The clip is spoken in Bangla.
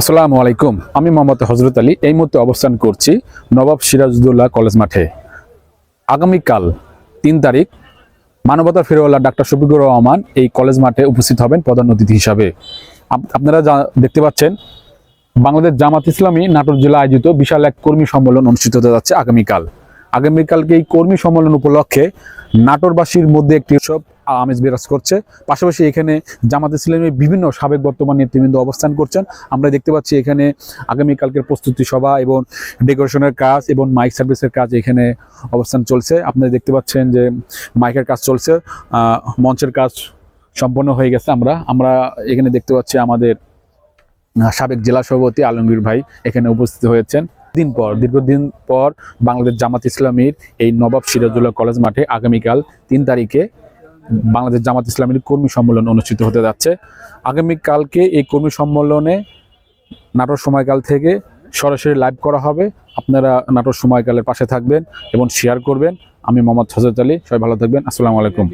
আসসালামু আলাইকুম। আমি মোহাম্মদ হজরত আলী। এই মুহূর্তে অবস্থান করছি নবাব সিরাজউদ্দৌলা কলেজ মাঠে। আগামীকাল তিন তারিখ মানবতা ফেরওয়ালা ডাক্তার শফিকুর রহমান এই কলেজ মাঠে উপস্থিত হবেন প্রধান অতিথি হিসাবে। আপ- আপনারা যা দেখতে পাচ্ছেন, বাংলাদেশ জামাত ইসলামী নাটোর জেলা আয়োজিত বিশাল এক কর্মী সম্মেলন অনুষ্ঠিত হতে যাচ্ছে আগামীকাল। আগামীকালকে এই কর্মী সম্মেলন উপলক্ষে নাটোরবাসীর মধ্যে একটি উৎসব আমেজ বিরাজ করছে। পাশাপাশি এখানে জামাত ইসলামের বিভিন্ন সাবেক বর্তমান নেতৃবৃন্দ অবস্থান করছেন। আমরা দেখতে পাচ্ছি এখানে আগামীকালকের প্রস্তুতি সভা এবং ডেকোরেশনের কাজ এবং মাইক সার্ভিসের কাজ এখানে অবস্থান চলছে। আপনারা দেখতে পাচ্ছেন যে মাইকের কাজ চলছে। মঞ্চের কাজ সম্পন্ন হয়ে গেছে আমরা। আমরা এখানে দেখতে পাচ্ছি আমাদের সাবেক জেলা সভাপতি আলমগীর ভাই এখানে উপস্থিত হয়েছেন। দিন পর, দীর্ঘদিন পর বাংলাদেশ জামাত ইসলামীর এই নবাব সিরাজুল্লাহ কলেজ মাঠে আগামীকাল তিন তারিখে বাংলাদেশ জামাত ইসলামীর কর্মী সম্মেলন অনুষ্ঠিত হতে যাচ্ছে। আগামীকালকে এই কর্মী সম্মেলনে নাটোর সময়কাল থেকে সরাসরি লাইভ করা হবে। আপনারা নাটোর সময়কালের পাশে থাকবেন এবং শেয়ার করবেন। আমি মোহাম্মদ হজরত আলী, সবাই ভালো থাকবেন। আসসালামু আলাইকুম।